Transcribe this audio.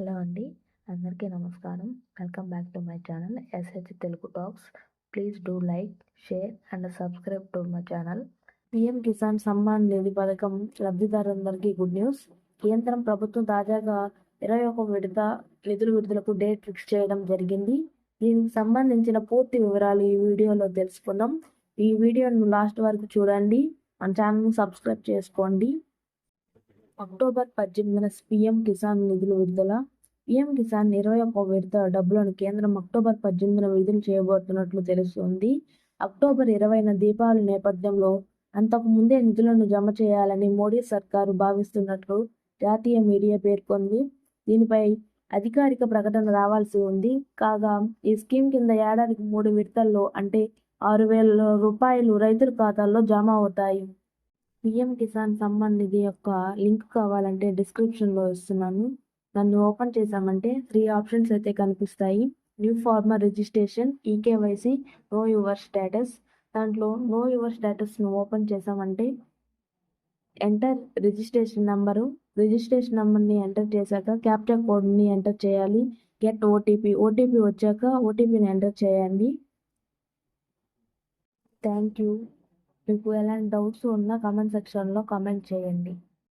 Hello అండి. అందరికీ నమస్కారం. Welcome back to my channel S H Telugu talks. Please do like share and subscribe to my channel. P M Kisan Samman Nidhi పథకం లబ్ధిదారులందరికీ good news. కేంద్రం ప్రభుత్వం తాజాగా ఇరవై ఒక విడత నిధుల విడుదలకు డేట్ ఫిక్స్ చేయడం జరిగింది. దీనికి సంబంధించిన పూర్తి వివరాలు ఈ వీడియోలో తెలుసుకుందాం. ఈ వీడియోను లాస్ట్ వరకు చూడండి. మన ఛానల్ని సబ్స్క్రైబ్ చేసుకోండి. అక్టోబర్ పద్దెనిమిదిన పీఎం కిసాన్ నిధులు విడుదల. పీఎం కిసాన్ ఇరవై ఒక్క విడత డబ్బులను కేంద్రం అక్టోబర్ పద్దెనిమిదిన విడుదల చేయబోతున్నట్లు తెలుస్తోంది. అక్టోబర్ ఇరవైన దీపావళి నేపథ్యంలో అంతకు ముందే నిధులను జమ చేయాలని మోడీ సర్కారు భావిస్తున్నట్లు జాతీయ మీడియా పేర్కొంది. దీనిపై అధికారిక ప్రకటన రావాల్సి ఉంది. కాగా ఈ స్కీమ్ కింద ఏడాదికి మూడు విడతల్లో అంటే ఆరు వేల రూపాయలు రైతుల ఖాతాల్లో జమ అవుతాయి. పిఎం కిసాన్ సమ్మాన్ నిధి యొక్క లింక్ కావాలంటే డిస్క్రిప్షన్లో ఇస్తున్నాను. నన్ను ఓపెన్ చేశామంటే త్రీ ఆప్షన్స్ అయితే కనిపిస్తాయి. New farmer registration eKYC know your status. దాంట్లో నో యువర్ స్టేటస్ను ఓపెన్ చేశామంటే ఎంటర్ రిజిస్ట్రేషన్ నెంబరు. రిజిస్ట్రేషన్ నెంబర్ని ఎంటర్ చేశాక క్యాప్చా కోడ్ని ఎంటర్ చేయాలి. Get OTP. ఓటీపీ వచ్చాక ఓటీపీని ఎంటర్ చేయండి. Thank you. మీకు ఎలాంటి డౌట్స్ ఉన్నా కామెంట్ సెక్షన్లో కామెంట్ చేయండి.